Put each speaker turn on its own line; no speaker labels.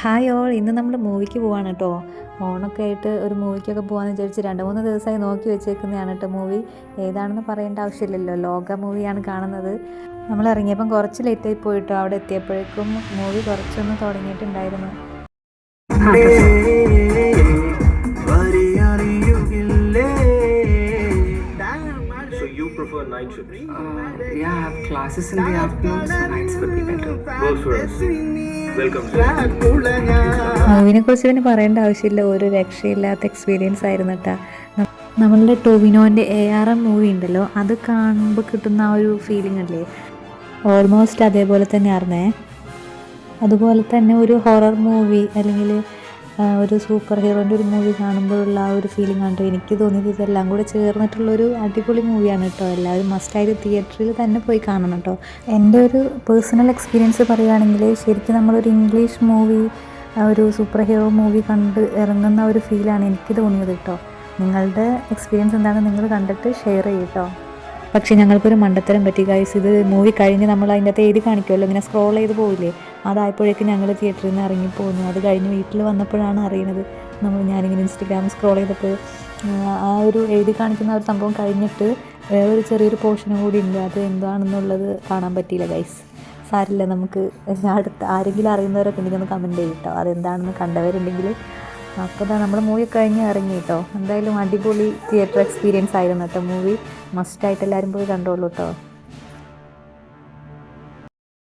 Hi all ഇന്ന് നമ്മൾ മൂവിക്ക് പോവാണ് കേട്ടോ ഓണൊക്കെ ആയിട്ട് ഒരു മൂവിക്കൊക്കെ പോകാമെന്ന് വിചാരിച്ച് രണ്ട് മൂന്ന് ദിവസമായി നോക്കി വെച്ചേക്കുന്നതാണ് കേട്ടോ മൂവി. ഏതാണെന്ന് പറയേണ്ട ആവശ്യമില്ലല്ലോ. ലോക മൂവിയാണ് കാണുന്നത്. നമ്മൾ ഇറങ്ങിയപ്പം കുറച്ച് ലേറ്റായി പോയിട്ടോ അവിടെ എത്തിയപ്പോഴേക്കും മൂവി കുറച്ചൊന്ന് തുടങ്ങിയിട്ടുണ്ടായിരുന്നു.
prefer night shifts?
Uh, yeah, I have classes in the afternoon, so nights would be better.
Works for us. Welcome. sir.
മൂവിനെ കുറിച്ച് പിന്നെ പറയേണ്ട ആവശ്യമില്ല ഒരു രക്ഷയില്ലാത്ത എക്സ്പീരിയൻസ് ആയിരുന്നു കേട്ടോ നമ്മളുടെ ടോവിനോന്റെ എ ആർ എം മൂവി ഉണ്ടല്ലോ അത് കാണുമ്പോൾ കിട്ടുന്ന ആ ഒരു ഫീലിംഗ് അല്ലേ ഓൾമോസ്റ്റ് അതേപോലെ തന്നെ ആയിരുന്നേ അതുപോലെ തന്നെ ഒരു ഹൊറർ മൂവി അല്ലെങ്കിൽ ഒരു സൂപ്പർ ഹീറോന്റെ ഒരു മൂവി കാണുമ്പോഴുള്ള ആ ഒരു ഫീലിംഗ് ആണ് എനിക്ക് തോന്നിയത് ഇതെല്ലാം കൂടെ ചേർന്നിട്ടുള്ളൊരു അടിപൊളി മൂവിയാണ് കേട്ടോ എല്ലാവരും മസ്റ്റായിട്ട് തിയേറ്ററിൽ തന്നെ പോയി കാണണം കേട്ടോ എന്റെ ഒരു പേഴ്സണൽ എക്സ്പീരിയൻസ് പറയുകയാണെങ്കിൽ ശരിക്കും നമ്മളൊരു ഇംഗ്ലീഷ് മൂവി ഒരു സൂപ്പർ ഹീറോ മൂവി കണ്ട് ഇറങ്ങുന്ന ഒരു ഫീലാണ് എനിക്ക് തോന്നിയത് കേട്ടോ നിങ്ങളുടെ എക്സ്പീരിയൻസ് എന്താണെന്ന് നിങ്ങൾ കണ്ടിട്ട് ഷെയർ ചെയ്യട്ടോ പക്ഷേ ഞങ്ങൾക്കൊരു മണ്ടത്തരം പറ്റി ഗൈസ് ഇത് മൂവി കഴിഞ്ഞ് നമ്മൾ അതിന്റെ അകത്ത് എഴുതി കാണിക്കുമല്ലോ ഇങ്ങനെ സ്ക്രോൾ ചെയ്ത് പോയില്ലേ അതായപ്പോഴേക്കും ഞങ്ങൾ തിയേറ്ററിൽ നിന്ന് ഇറങ്ങിപ്പോന്നു അത് കഴിഞ്ഞ് വീട്ടിൽ വന്നപ്പോഴാണ് അറിയുന്നത്. നമ്മൾ ഞാനിങ്ങനെ ഇൻസ്റ്റഗ്രാം സ്ക്രോൾ ചെയ്തപ്പോൾ ആ, ഒരു എഴുതി കാണിക്കുന്ന ഒരു സംഭവം കഴിഞ്ഞിട്ട് വേറൊരു ചെറിയൊരു പോർഷനും കൂടി ഉണ്ട്. അത് എന്താണെന്നുള്ളത് കാണാൻ പറ്റിയില്ല ഗൈസ് സാരില്ല നമുക്ക് അടുത്ത ആരെങ്കിലും അറിയുന്നവരൊക്കെ ഉണ്ടെങ്കിൽ ഒന്ന് കമന്റ് ചെയ്യും കേട്ടോ അതെന്താണെന്ന് കണ്ടവരുണ്ടെങ്കിൽ അപ്പോൾ ഇതാ നമ്മൾ മൂവി കഴിഞ്ഞ് ഇറങ്ങി കേട്ടോ എന്തായാലും അടിപൊളി തിയേറ്റർ എക്സ്പീരിയൻസ് ആയിരുന്നു കേട്ടോ മൂവി മസ്റ്റായിട്ട് എല്ലാവരും പോയി കണ്ടോളൂ കേട്ടോ